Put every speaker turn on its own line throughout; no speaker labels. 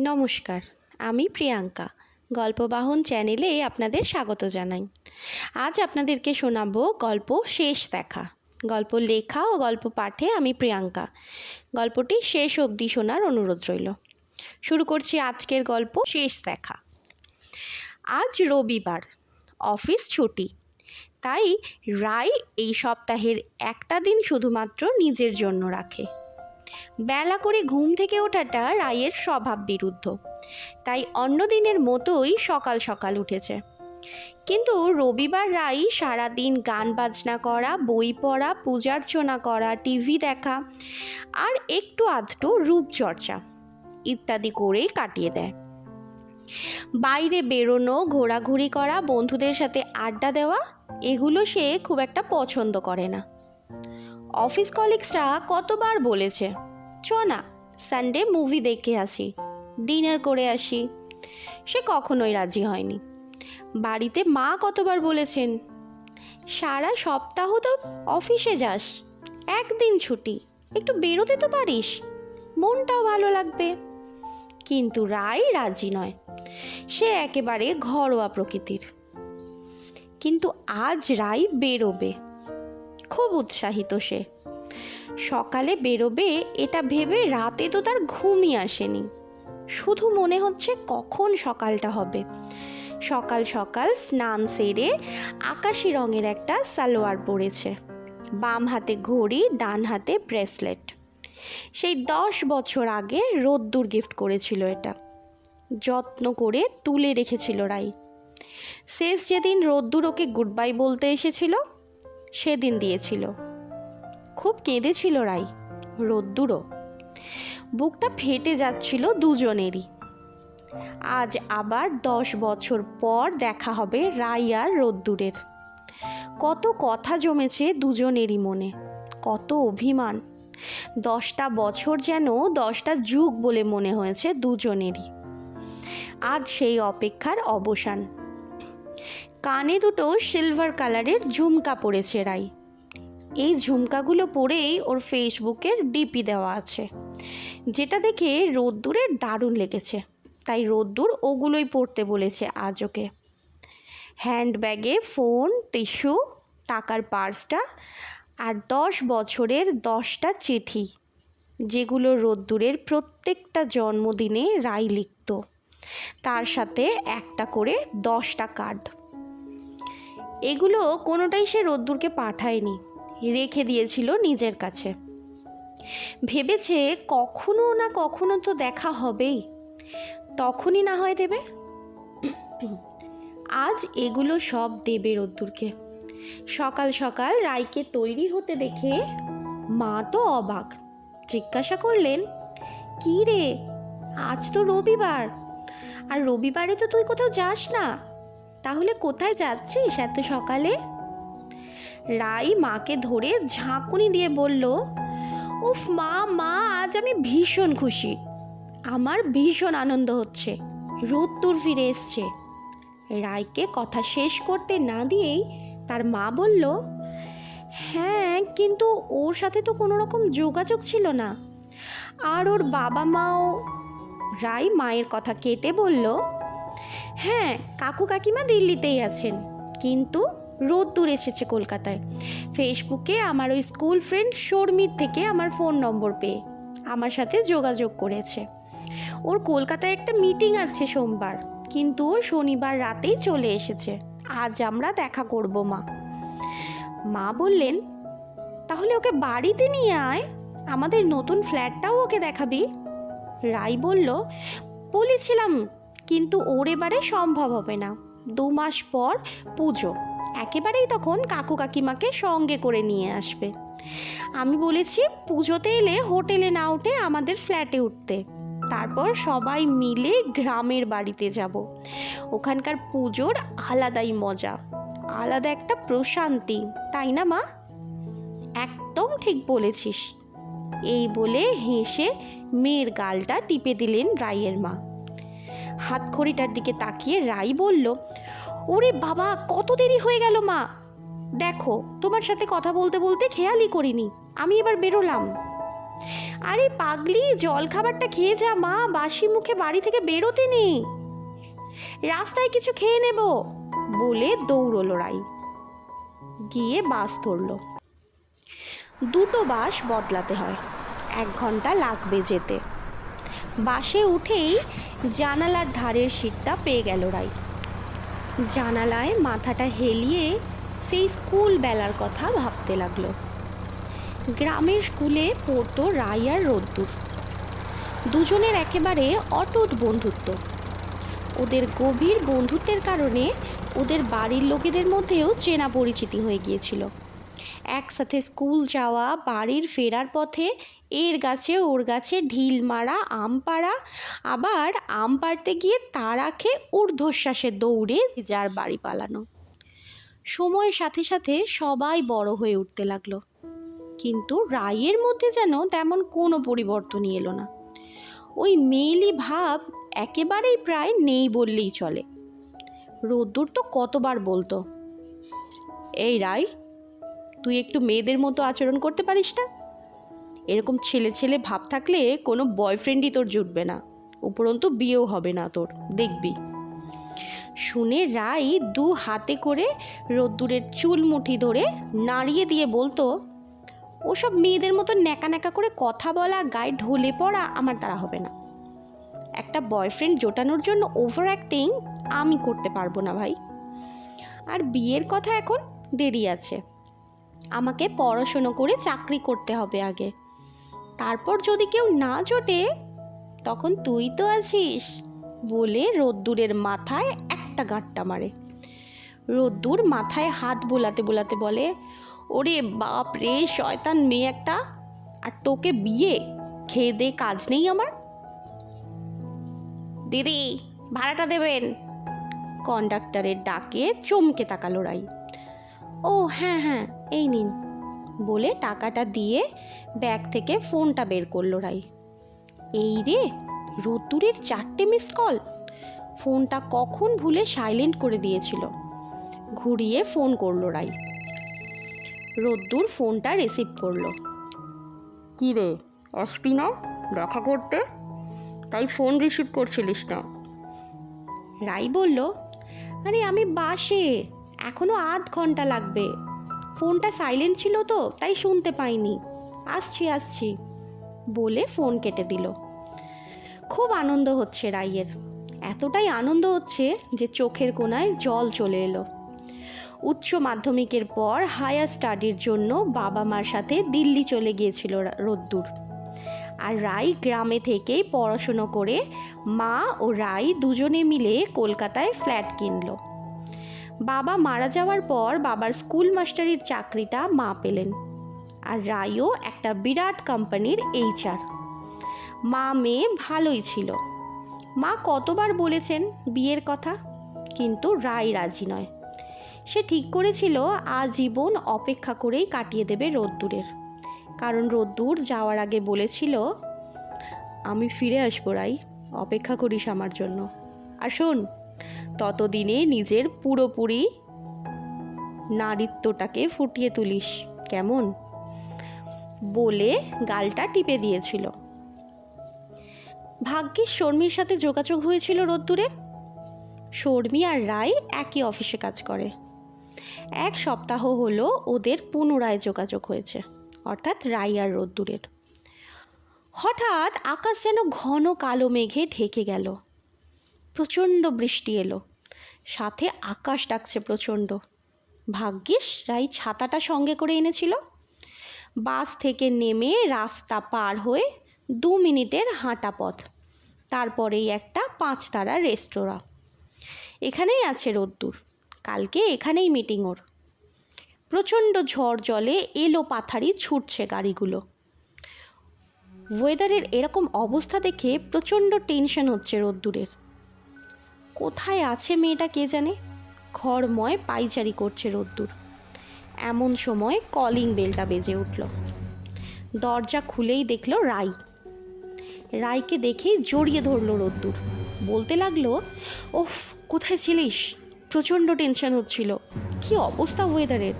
নমস্কার, আমি প্রিয়াঙ্কা। গল্পবাহন চ্যানেলে আপনাদের স্বাগত জানাই। আজ আপনাদেরকে শোনাবো গল্প শেষ দেখা। গল্প লেখা ও গল্প পাঠে আমি প্রিয়াঙ্কা। গল্পটি শেষ অবধি শোনার অনুরোধ রইল। শুরু করছি আজকের গল্প শেষ দেখা। আজ রবিবার, অফিস ছুটি। তাই রায় এই সপ্তাহের একটা দিন শুধুমাত্র নিজের জন্য রাখে। বেলা করে ঘুম থেকে ওঠাটা রায়ের স্বভাব বিরুদ্ধ। তাই অন্য দিনের মতোই সকাল সকাল উঠেছে। কিন্তু রবিবার রাই সারাদিন গান বাজনা করা, বই পড়া, পূজার্চনা করা, টিভি দেখা আর একটু আধটু রূপচর্চা ইত্যাদি করেই কাটিয়ে দেয়। বাইরে বেরোনো, ঘোরাঘুরি করা, বন্ধুদের সাথে আড্ডা দেওয়া, এগুলো সে খুব একটা পছন্দ করে না। অফিস কলিগসরা কতবার বলেছে চ না। সানডে মুভি দেখে আসি। ডিনার করে আসি। সে কখনোই রাজি হয়নি। বাড়িতে মা কতবার বলেছেন, সারা সপ্তাহ তো অফিসে যাস। একদিন ছুটি। একটু বেরোতে তো পারিস। মনটাও ভালো লাগবে। কিন্তু রায় রাজি নয়। সে একেবারে ঘরোয়া প্রকৃতির। কিন্তু আজ রাই বেরোবে। খুব উৎসাহিত সে। সকালে বেরোবে, এটা ভেবে রাতে তো তার ঘুমই আসেনি। শুধু মনে হচ্ছে কখন সকালটা হবে। সকাল সকাল স্নান সেরে আকাশি রঙের একটা সালোয়ার পরেছে। বাম হাতে ঘড়ি, ডান হাতে ব্রেসলেট। সেই দশ বছর আগে রোদ্দুর গিফট করেছিল এটা। যত্ন করে তুলে রেখেছিল রাই। শেষ যেদিন রোদ্দুর ওকে গুড বাই বলতে এসেছিল, সেদিন দিয়েছিল। খুব কেঁদেছিল রাই, রোদ্দুরও। বুকটা ফেটে যাচ্ছিল দুজনেরই। আজ আবার দশ বছর পর দেখা হবে রাই আর রোদ্দুরের। কত কথা জমেছে দুজনেরই মনে, কত অভিমান। দশটা বছর যেন দশটা যুগ বলে মনে হয়েছে দুজনেরই। আজ সেই অপেক্ষার অবসান। কানে দুটো সিলভার কালারের ঝুমকা পড়েছে রাই। এই ঝুমকাগুলো পরেই ওর ফেসবুকের ডিপি দেওয়া আছে। যেটা দেখে রোদ্দুরে দারুণ লেগেছে। তাই রোদ্দুর ওগুলোই পড়তে বলেছে আজ ওকে। হ্যান্ডব্যাগে ফোন, টিস্যু, টাকার পার্সটা আর দশ বছরের দশটা চিঠি, যেগুলো রোদ্দুরের প্রত্যেকটা জন্মদিনে রাই লিখত। তার সাথে একটা করে দশটা কার্ড। এগুলো কোনোটাই সে রোদ্দুরকে পাঠায়নি। রেখে দিয়েছিল নিজের কাছে। ভেবেছে কখনো না কখনো তো দেখা হবেই। তখনই না হয় দেবে। আজ এগুলো সব দেবে রোদ্দুরকে। সকাল সকাল রায়কে তৈরি হতে দেখে মা তো অবাক। জিজ্ঞাসা করলেন, কি রে? আজ তো রবিবার। আর রবিবারে তো তুই কোথাও যাস না। তাহলে কোথায় যাচ্ছিস এত সকালে? রাই মাকে ধরে ঝাঁকুনি দিয়ে বলল, উফ মা মা, আজ আমি ভীষণ খুশি। আমার ভীষণ আনন্দ হচ্ছে। রোদ্দুর ফিরে এসছে। রায়কে কথা শেষ করতে না দিয়েই তার মা বলল হ্যাঁ কিন্তু ওর সাথে তো কোনো রকম যোগাযোগ ছিল না। আর ওর বাবা মাও রায় মায়ের কথা কেটে বলল হ্যাঁ কাকু কাকিমা দিল্লিতেই আছেন, কিন্তু রোদ্দুর এসেছে কলকাতায়। ফেসবুকে আমার ওই স্কুল ফ্রেন্ড শর্মির থেকে আমার ফোন নম্বর পেয়ে আমার সাথে যোগাযোগ করেছে। ওর কলকাতায় একটা মিটিং আছে সোমবার, কিন্তু ও শনিবার রাতেই চলে এসেছে। আজ আমরা দেখা করব মা। মা বললেন, তাহলে ওকে বাড়িতে নিয়ে আয়, আমাদের নতুন ফ্ল্যাটটাও ওকে দেখাবি? রাই বলল, বলেছিলাম, কিন্তু ওর এবারে সম্ভব হবে না। দু মাস পর পুজো। একেবারেই তখন কাকু কাকিমাকে সঙ্গে করে নিয়ে আসবে। আমি বলেছি, পুজোতে এলে হোটেলে না উঠে আমাদের ফ্ল্যাটে উঠতে। তারপর সবাই মিলে গ্রামের বাড়িতে যাব। ওখানকার পুজোর আলাদাই মজা। আলাদা একটা প্রশান্তি, তাই না মা? একদম ঠিক বলেছিস। এই বলে হেসে মেয়ের গালটা টিপে দিলেন রাইয়ের মা। হাতখড়িটার দিকে তাকিয়ে রাই বলল, ওরে বাবা, কত দেরি হয়ে গেল মা। দেখো, তোমার সাথে কথা বলতে বলতে খেয়ালই করিনি, আমি এবার বেরোলাম। আরে পাগলি জল খাবারটা খেয়ে যা মা, বাসি মুখে বাড়ি থেকে বেরোতে নেই। রাস্তায় কিছু খেয়ে নেব, বলে দৌড়লো রাই। গিয়ে বাস ধরলো। দুটো বাস বদলাতে হয়, এক ঘণ্টা লাগবে যেতে। বাসে উঠেই জানালার ধারের সিটটা পেয়ে গেল রাই জানালায় মাথাটা হেলিয়ে সেই স্কুল বেলার কথা ভাবতে লাগল। গ্রামের স্কুলে পড়তো রাই আর রোদ্দুর। দুজনের একেবারে অটুট বন্ধুত্ব। ওদের গভীর বন্ধুত্বের কারণে ওদের বাড়ির লোকেদের মধ্যেও চেনা পরিচিতি হয়ে গিয়েছিল। একসাথে স্কুল যাওয়া, বাড়ির ফেরার পথে এর গাছে ওর গাছে ঢিল মারা, আম পাড়া। আবার আম পাড়তে গিয়ে তার আখে ঊর্ধ্বশ্বাসে দৌড়ে যার বাড়ি পালানো। সময়ের সাথে সাথে সবাই বড় হয়ে উঠতে লাগল। কিন্তু রায়ের মধ্যে যেন তেমন কোনো পরিবর্তনই এলো না। ওই মেয়েলি ভাব একেবারেই প্রায় নেই বললেই চলে। রোদ্দুর তো কতবার বলতো। এই রাই তুই একটু মেয়েদের মতো আচরণ করতে পারিস না? এরকম ছেলে ছেলে ভাব থাকলে কোনো বয়ফ্রেন্ডই তোর জুটবে না। উপরন্তু বিয়েও হবে না তোর, দেখবি। শুনে রাই দু হাতে করে রোদ্দুরের চুল মুঠি ধরে নাড়িয়ে দিয়ে বলতো, ওসব মেয়েদের মতো ন্যাকা ন্যাকা করে কথা বলা, গায়ে ঢলে পড়া আমার দ্বারা হবে না। একটা বয়ফ্রেন্ড জোটানোর জন্য ওভার অ্যাক্টিং আমি করতে পারব না ভাই। আর বিয়ের কথা এখন দেরি আছে। আমাকে পড়াশুনো করে চাকরি করতে হবে আগে। তারপর যদি কেউ না জোটে, তখন তুই তো আছিস, বলে রোদ্দুরের মাথায় একটা গাঁটটা মারে। রোদ্দুর মাথায় হাত বোলাতে বোলাতে বলে, ওরে বাপ রে, শয়তান মেয়ে একটা, আর তোকে বিয়ে, খেয়ে দে কাজ নেই আমার? দিদি, ভাড়াটা দেবেন? কন্ডাক্টরের ডাকে চমকে তাকালো রাই। ও হ্যাঁ হ্যাঁ এই নিন। বলে টাকাটা দিয়ে ব্যাগ থেকে ফোনটা বের করল রাই। এই রে রোদ্দুরের চারটে মিস কল ফোনটা কখন ভুলে সাইলেন্ট করে দিয়েছিল। ঘুরিয়ে ফোন করল রাই। রোদ্দুর ফোনটা রিসিভ করল। কী রে আসবি না? দেখা করতে? তাই ফোন রিসিভ করছিলিস না। রাই বলল আরে আমি বাসে এখনও আধ ঘণ্টা লাগবে। ফোনটা সাইলেন্ট ছিল তো, তাই শুনতে পাইনি। আসছি আসছি, বলে ফোন কেটে দিল। খুব আনন্দ হচ্ছে রাইয়ের। এতটাই আনন্দ হচ্ছে যে চোখের কোনায় জল চলে এলো। উচ্চ মাধ্যমিকের পর হায়ার স্টাডির জন্য বাবা মার সাথে দিল্লি চলে গিয়েছিল রোদ্দুর। আর রাই গ্রামে থেকেই পড়াশুনো করে মা ও রাই দুজনে মিলে কলকাতায় ফ্ল্যাট কিনলো। বাবা মারা যাওয়ার পর বাবার স্কুল মাস্টারির চাকরিটা মা পেলেন। আর রায়ও একটা বিরাট কোম্পানির এইচআর। মা মেয়ে ভালোই ছিল। মা কতবার বলেছেন বিয়ের কথা? কিন্তু রায় রাজি নয়। সে ঠিক করেছিল আজীবন অপেক্ষা করেই কাটিয়ে দেবে রোদ্দুরের। কারণ রোদ্দুর যাওয়ার আগে বলেছিল, আমি ফিরে আসব রাই অপেক্ষা করিস আমার জন্য। আর শোন ততদিনে নিজের পুরোপুরি নারীত্বটাকে ফুটিয়ে তুলিস। কেমন? বলে গালটা টিপে দিয়েছিল। ভাগ্যিস শর্মির সাথে যোগাযোগ হয়েছিল রোদ্দুরের শর্মি আর রায় একই অফিসে কাজ করে। এক সপ্তাহ হলো ওদের পুনরায় যোগাযোগ হয়েছে, অর্থাৎ রাই আর রোদ্দুরের। হঠাৎ আকাশ যেন ঘন কালো মেঘে ঢেকে গেল। প্রচণ্ড বৃষ্টি এলো। সাথে আকাশ ডাকছে প্রচণ্ড। ভাগ্যিস রাই ছাতাটা সঙ্গে করে এনেছিল। বাস থেকে নেমে রাস্তা পার হয়ে দু মিনিটের হাঁটা পথ। তারপরেই একটা পাঁচতারা রেস্তোরাঁ। এখানেই আছে রোদ্দুর। কালকে এখানেই মিটিং ওর। প্রচণ্ড ঝড় জলে এলো পাথারি ছুটছে গাড়িগুলো। ওয়েদারের এরকম অবস্থা দেখে প্রচণ্ড টেনশন হচ্ছে রোদ্দুরের। কোথায় আছে মেয়েটা কে জানে? ঘরময় পাইচারি করছে রোদ্দুর। এমন সময় কলিং বেলটা বেজে উঠল। দরজা খুলেই দেখল রাই। রাইকে দেখে জড়িয়ে ধরলো রোদ্দুর। বলতে লাগল, ওফ, কোথায় ছিলিস? প্রচণ্ড টেনশন হচ্ছিল। কি অবস্থা ওয়েদারের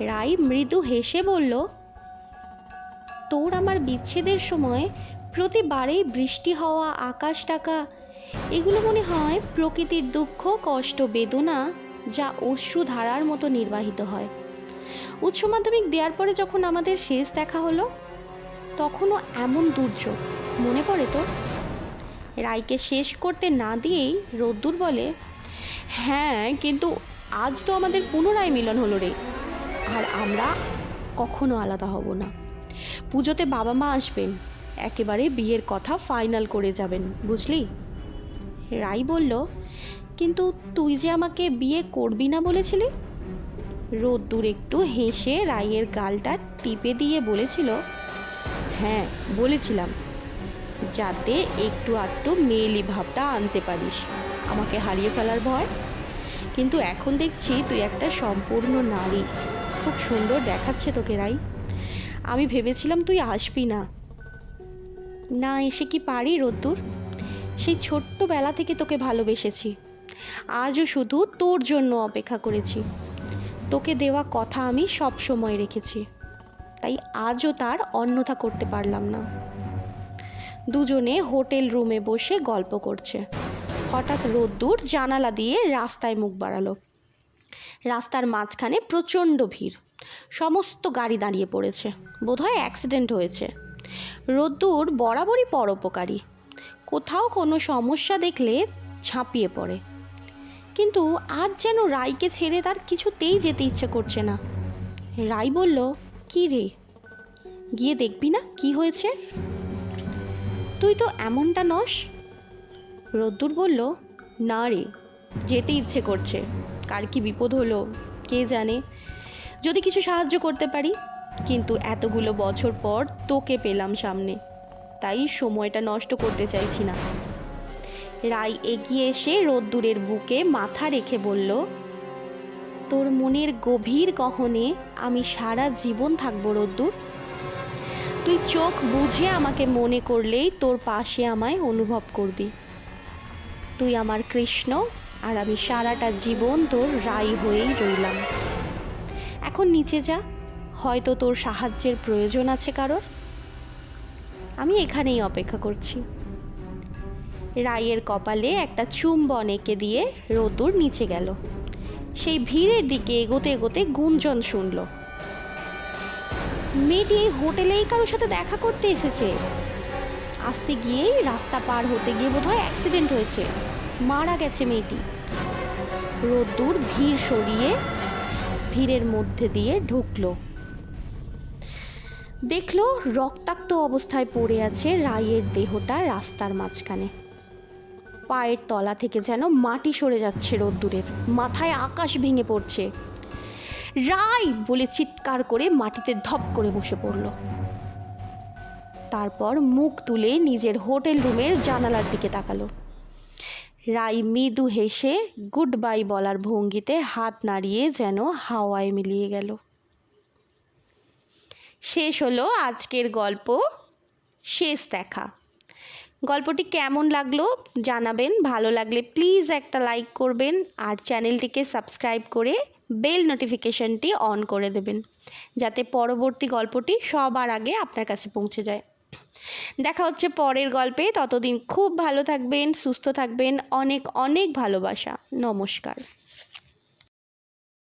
রাই মৃদু হেসে বলল, তোর আমার বিচ্ছেদের সময় প্রতিবারেই বৃষ্টি হওয়া, আকাশ টাকা এগুলো মনে হয় প্রকৃতির দুঃখ, কষ্ট, বেদনা যা অশ্রুধারার মতো নির্বাহিত হয়। উচ্চ মাধ্যমিক দেওয়ার পরে যখন আমাদের শেষ দেখা হলো, তখনও এমন দুর্যোগ, মনে পড়ে তো? রায়কে শেষ করতে না দিয়েই রোদ্দুর বলে হ্যাঁ কিন্তু আজ তো আমাদের পুনরায় মিলন হলো রে, আর আমরা কখনো আলাদা হব না। পুজোতে বাবা মা আসবেন, একেবারে বিয়ের কথা ফাইনাল করে যাবেন, বুঝলি? রাই বলল, কিন্তু তুই যে আমাকে বিয়ে করবি না বলেছিলি? রোদ্দুর একটু হেসে রাইয়ের গালটা টিপে দিয়ে বলেছিল হ্যাঁ বলেছিলাম। যাতে একটু আধটু মেয়েলি ভাবটা আনতে পারিস। আমাকে হারিয়ে ফেলার ভয়। কিন্তু এখন দেখছি তুই একটা সম্পূর্ণ নারী। খুব সুন্দর দেখাচ্ছে তোকে রাই। আমি ভেবেছিলাম তুই আসবি না। না, এসে কি পারি রোদ্দুর? সেই ছোট্টবেলা থেকে তোকে ভালোবেসেছি। আজও শুধু তোর জন্য অপেক্ষা করেছি। তোকে দেওয়া কথা আমি সব সময় রেখেছি। তাই আজও তার অন্যথা করতে পারলাম না। দুজনে হোটেল রুমে বসে গল্প করছে। হঠাৎ রোদ্দুর জানালা দিয়ে রাস্তায় মুখ বাড়ালো। রাস্তার মাঝখানে প্রচণ্ড ভিড়। সমস্ত গাড়ি দাঁড়িয়ে পড়েছে। বোধহয় অ্যাক্সিডেন্ট হয়েছে। রোদ্দুর বরাবরই পরোপকারী। কোথাও কোনো সমস্যা দেখলে ঝাঁপিয়ে পড়ে। কিন্তু আজ যেন রাইকে ছেড়ে তার কিছুতেই যেতে ইচ্ছে করছে না। রাই বলল, কি রে? গিয়ে দেখবি না কি হয়েছে? তুই তো এমনটা নস? রোদ্দুর বলল, না রে, যেতে ইচ্ছে করছে। কার কি বিপদ হলো, কে জানে? যদি কিছু সাহায্য করতে পারি, কিন্তু এতগুলো বছর পর তোকে পেলাম সামনে। তাই সময়টা নষ্ট করতে চাইছি না। রাই এগিয়ে এসে রোদ্দুরের বুকে মাথা রেখে বলল, তোর মনের গভীর গহনে আমি সারা জীবন থাকব রোদ্দুর। তুই চোখ বুঝে আমাকে মনে করলেই তোর পাশে আমায় অনুভব করবি। তুই আমার কৃষ্ণ, আর আমি সারাটা জীবন তোর রাই হয়েই রইলাম। এখন নিচে যা, হয়তো তোর সাহায্যের প্রয়োজন আছে কারোর। আমি এখানেই অপেক্ষা করছি। রায়ের কপালে একটা চুম্বন এঁকে দিয়ে রোদুর নিচে গেল। সেই ভিড়ের দিকে এগোতে এগোতে গুঞ্জন শুনল। মেয়েটি এই হোটেলেই কারোর সাথে দেখা করতে এসেছে। আসতে গিয়েই রাস্তা পার হতে গিয়ে বোধহয় অ্যাক্সিডেন্ট হয়েছে। মারা গেছে মেয়েটি। রোদ্দুর ভিড় সরিয়ে ভিড়ের মধ্যে দিয়ে ঢুকলো। দেখল রক্তাক্ত অবস্থায় পড়ে আছে রায়ের দেহটা রাস্তার মাঝখানে। পায়ের তলা থেকে যেন মাটি সরে যাচ্ছে রোদ্দুরের, মাথায় আকাশ ভেঙে পড়ছে। রাই বলে চিৎকার করে মাটিতে ধপ করে বসে পড়ল। তারপর মুখ তুলে নিজের হোটেল রুমের জানালার দিকে তাকালো। রাই মৃদু হেসে গুড বাই বলার ভঙ্গিতে হাত নাড়িয়ে যেন হাওয়ায় মিলিয়ে গেল। শেষ হলো আজকের গল্প, শেষ দেখা। গল্পটি কেমন লাগল জানাবেন, ভালো লাগলে প্লিজ একটা লাইক করবেন আর চ্যানেলটিকে সাবস্ক্রাইব করে বেল নোটিফিকেশনটি অন করে দেবেন, যাতে পরবর্তী গল্পটি সবার আগে আপনার কাছে পৌঁছে যায়। দেখা হচ্ছে পরের গল্পে, ততদিন খুব ভালো থাকবেন, সুস্থ থাকবেন, অনেক অনেক ভালোবাসা। নমস্কার।